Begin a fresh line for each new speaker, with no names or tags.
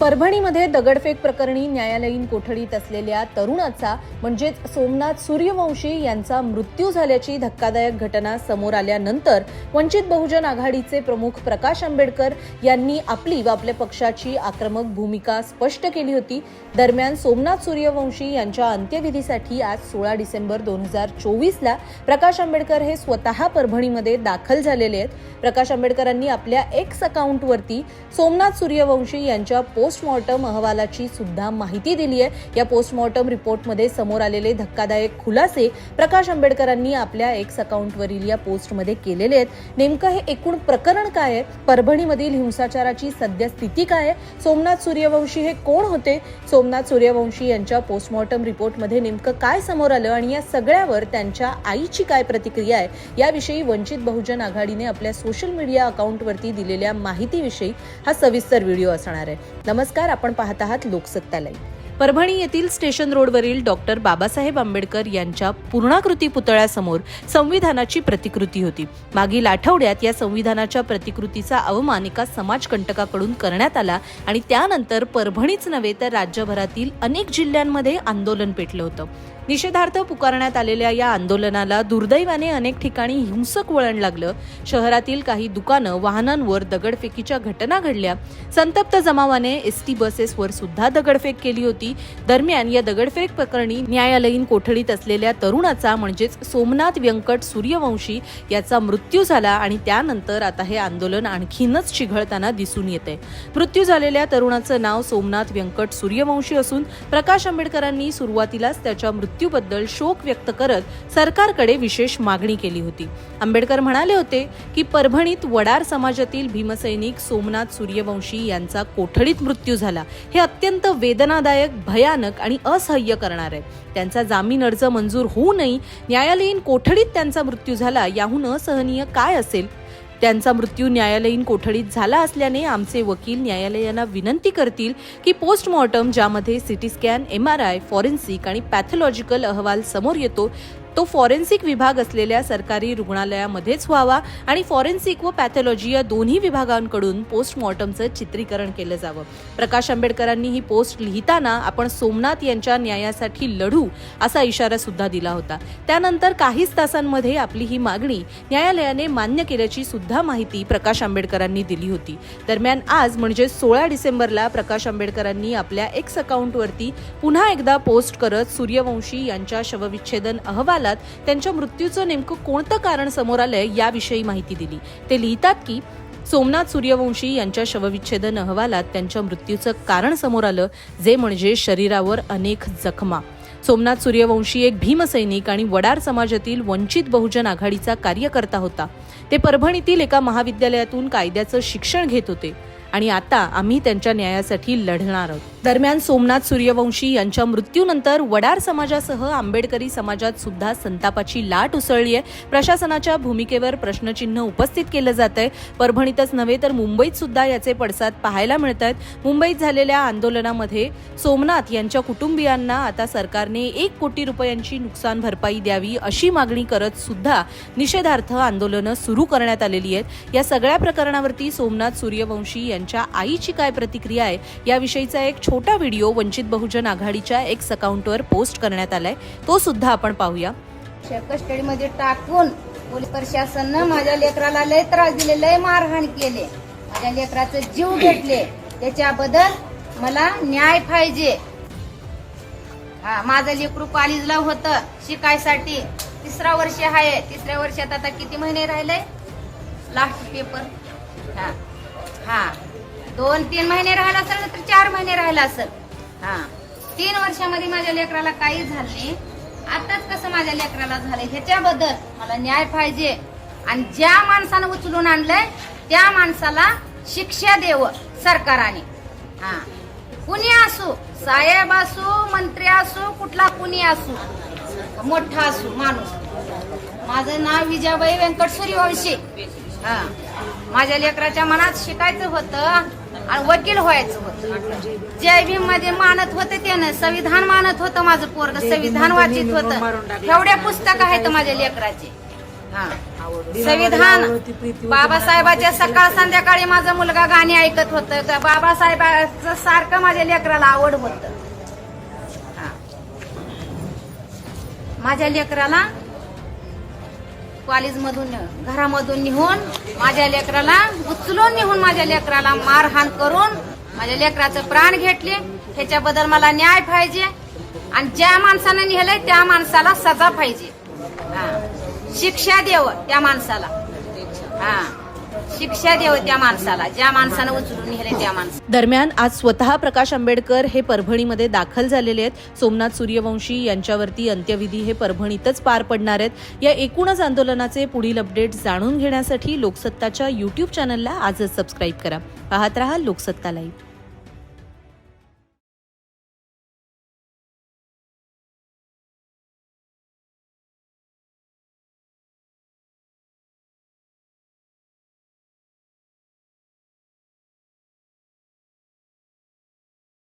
परभणीमध्ये दगडफेक प्रकरणी न्यायालयीन कोठडीत असलेल्या तरुणाचा म्हणजेच सोमनाथ सूर्यवंशी यांचा मृत्यू झाल्याची धक्कादायक घटना समोर आल्यानंतर वंचित बहुजन आघाडीचे प्रमुख प्रकाश आंबेडकर यांनी आपली व आपल्या पक्षाची आक्रमक भूमिका स्पष्ट केली होती. दरम्यान सोमनाथ सूर्यवंशी यांच्या अंत्यविधीसाठी आज सोळा डिसेंबर दोन हजार चोवीसला प्रकाश आंबेडकर हे स्वतः परभणीमध्ये दाखल झालेले आहेत. प्रकाश आंबेडकरांनी आपल्या एक्स अकाउंटवरती सोमनाथ सूर्यवंशी यांच्या पोस्टमॉर्टम अहवालाची सुद्धा माहिती दिली आहे या पोस्टमॉर्टम रिपोर्टमध्ये समोर आलेले धक्कादायक खुलासे प्रकाश आंबेडकरांनी आपल्या एक्स अकाउंटवरील या पोस्टमध्ये केलेले आहेत. नेमकं हे एकूण प्रकरण काय आहे? परभणीमधील हिंसाचाराची सध्या स्थिती काय आहे? सोमनाथ सूर्यवंशी हे कोण होते? सोमनाथ सूर्यवंशी यांच्या पोस्टमॉर्टम रिपोर्टमध्ये नेमकं काय समोर आलं आणि या सगळ्यावर त्यांच्या आईची काय प्रतिक्रिया आहे? याविषयी वंचित बहुजन आघाडीने आपल्या सोशल मीडिया अकाउंटवरती दिलेल्या माहितीविषयी हा सविस्तर व्हिडिओ असणार आहे. नमस्कार आपण पाहत आहात लोकसत्तालय परभणी येथील स्टेशन रोडवरील डॉक्टर बाबासाहेब आंबेडकर यांच्या पूर्णाकृती पुतळ्यासमोर संविधानाची प्रतिकृती होती. मागील आठवड्यात या संविधानाच्या प्रतिकृतीचा अवमान एका समाजकंटकाकडून करण्यात आला आणि त्यानंतर परभणीच नव्हे तर राज्यभरातील अनेक जिल्ह्यांमध्ये आंदोलन पेटलं होतं. निषेधार्थ पुकारण्यात आलेल्या या आंदोलनाला दुर्दैवाने अनेक ठिकाणी हिंसक वळण लागलं. शहरातील काही दुकानं वाहनांवर दगडफेकीच्या घटना घडल्या. संतप्त जमावाने एसटी बसेसवर सुद्धा दगडफेक केली होती. दरम्यान या दगडफेक प्रकरणी न्यायालयीन कोठडीत असलेल्या तरुणाचा म्हणजेच सोमनाथ व्यंकट सूर्यवंशी याचा मृत्यू झाला आणि त्यानंतर आता हे आंदोलन आणखीनच चिघळताना दिसून येते मृत्यू झालेल्या तरुणाचं नाव सोमनाथ व्यंकट सूर्यवंशी असून प्रकाश आंबेडकरांनी सुरुवातीलाच त्याच्या मृत्यूबद्दल शोक व्यक्त करत सरकारकडे विशेष मागणी केली होती. आंबेडकर म्हणाले होते की परभणीत वडार समाजातील भीमसैनिक सोमनाथ सूर्यवंशी यांचा कोठडीत मृत्यू झाला. हे अत्यंत वेदनादायक भयानक आणि असह्य करणार आहे त्यांचा जामीन अर्ज मंजूर होऊनही न्यायालयीन कोठडीत त्यांचा मृत्यू झाला याहून असहनीय काय असेल? त्यांचा मृत्यू न्यायालयीन कोठडीत झाला असल्याने आमचे वकील न्यायालयाला विनंती करतील की पोस्टमॉर्टम ज्यामध्ये CT scan M R I forensic आणि पॅथॉलॉजिकल अहवाल समोर येतो तो फॉरेन्सिक विभाग असलेल्या सरकारी रुग्णालयामध्येच व्हावा आणि फॉरेन्सिक व पॅथॉलॉजी या दोन्ही विभागांकडून पोस्टमॉर्टमचं चित्रीकरण केलं जावं. प्रकाश आंबेडकरांनी ही पोस्ट लिहिताना आपण सोमनाथ यांच्या न्यायासाठी लढू असा इशारा सुद्धा दिला होता. त्यानंतर काहीच तासांमध्ये आपली ही मागणी न्यायालयाने मान्य केल्याची सुद्धा माहिती प्रकाश आंबेडकरांनी दिली होती. दरम्यान आज म्हणजे सोळा डिसेंबरला प्रकाश आंबेडकरांनी आपल्या एक्स अकाउंटवरती पुन्हा एकदा पोस्ट करत सूर्यवंशी यांच्या शवविच्छेदन अहवालात त्यांच्या मृत्यूचं नेमकं कोणतं कारण समोर आलंय याविषयी माहिती दिली. ते लिहितात की सोमनाथ सूर्यवंशी यांच्या शवविच्छेदन अहवालात त्यांच्या मृत्यूचं कारण समोर आलं जे म्हणजे शरीरावर अनेक जखमा. सोमनाथ सूर्यवंशी एक भीमसैनिक आणि वडार समाजातील वंचित बहुजन आघाडीचा कार्यकर्ता होता. ते परभणीतील एका महाविद्यालयातून कायद्याचं शिक्षण घेत होते आणि आता आम्ही त्यांच्या न्यायासाठी लढणार आहोत. दरम्यान सोमनाथ सूर्यवंशी यांच्या मृत्यूनंतर वडार समाजासह आंबेडकरी समाजात सुद्धा संतापाची लाट उसळली आहे. प्रशासनाच्या भूमिकेवर प्रश्नचिन्ह उपस्थित केलं जात आहे परभणीतच नव्हे तर मुंबईत सुद्धा याचे पडसाद पाहायला मिळत आहेत मुंबईत झालेल्या आंदोलनामध्ये सोमनाथ यांच्या कुटुंबियांना आता सरकारने एक कोटी रुपयांची नुकसान भरपाई द्यावी अशी मागणी करत सुद्धा निषेधार्थ आंदोलनं सुरू करण्यात आलेली आहेत. या सगळ्या प्रकरणावरती सोमनाथ सूर्यवंशी यांच्या आईची काय प्रतिक्रिया आहे याविषयीचा एक छोटा व्हिडिओ वंचित बहुजन आघाडीच्या एक्स अकाउंटवर पोस्ट करण्यात आलाय. तो सुद्धा आपण पाहूया.
कस्टडीमध्ये टाकून पोलीस प्रशासनानं माझ्या लेकराला लय त्रास दिले लय मारहाण केले. माझ्या लेकराचे जीव घेतले. त्याच्याबद्दल मला न्याय पाहिजे. हा माझं लेकरू कॉलेजला होतं शिकायसाठी. तिसरा वर्ष आहे. तिसऱ्या वर्षात आता किती महिने राहिले? लास्ट पेपर हा. हा. दोन तीन महिने राहिला असेल तर चार महिने राहिला असेल. हा. तीन वर्षामध्ये माझ्या लेकराला काही झालं नाही. आताच कसं माझ्या लेकराला झालं? ह्याच्याबद्दल मला न्याय पाहिजे. आणि ज्या माणसानं उचलून आणलंय त्या माणसाला शिक्षा देव सरकाराने. हा. कुणी असू साहेब असू मंत्री असू कुठला कुणी असू मोठा असू माणूस. माझं नाव विजयाबाई व्यंकट सूर्यवंशी. हा. माझ्या लेकराच्या मनात शिकायचं होतं आणि वकील व्हायचं होतं. जय भीममध्ये मानत होते त्यानं संविधान मानत होतं माझं पोरग संविधान वाचित होतं. एवढ्या पुस्तक आहेत माझ्या लेकराचे. हा. संविधान बाबासाहेबाच्या सकाळ संध्याकाळी माझा मुलगा गाणी ऐकत होत. बाबासाहेबाचं सारखं माझ्या लेकराला आवड होत. माझ्या लेकराला कॉलेजमधून घरामधून निघून माझ्या लेकराला उचलून निघून माझ्या लेकराला मारहाण करून माझ्या लेकराचं प्राण घेतले. ह्याच्याबद्दल मला न्याय पाहिजे आणि ज्या माणसानं नेलंय त्या माणसाला सजा पाहिजे. शिक्षा देव त्या माणसाला. हा. शिक्षा देव त्या माणसाला ज्या माणसानं उचलून नेलंय त्या माणसाला.
दरम्यान आज स्वतः प्रकाश आंबेडकर हे परभणीमध्ये दाखल झालेले आहेत. सोमनाथ सूर्यवंशी यांच्यावरती अंत्यविधी हे परभणीतच पार पडणार आहेत. या एकूणच आंदोलनाचे पुढील अपडेट जाणून घेण्यासाठी लोकसत्ताच्या युट्यूब चॅनलला आजच सबस्क्राईब करा. पाहत रहा लोकसत्ता लाईव्ह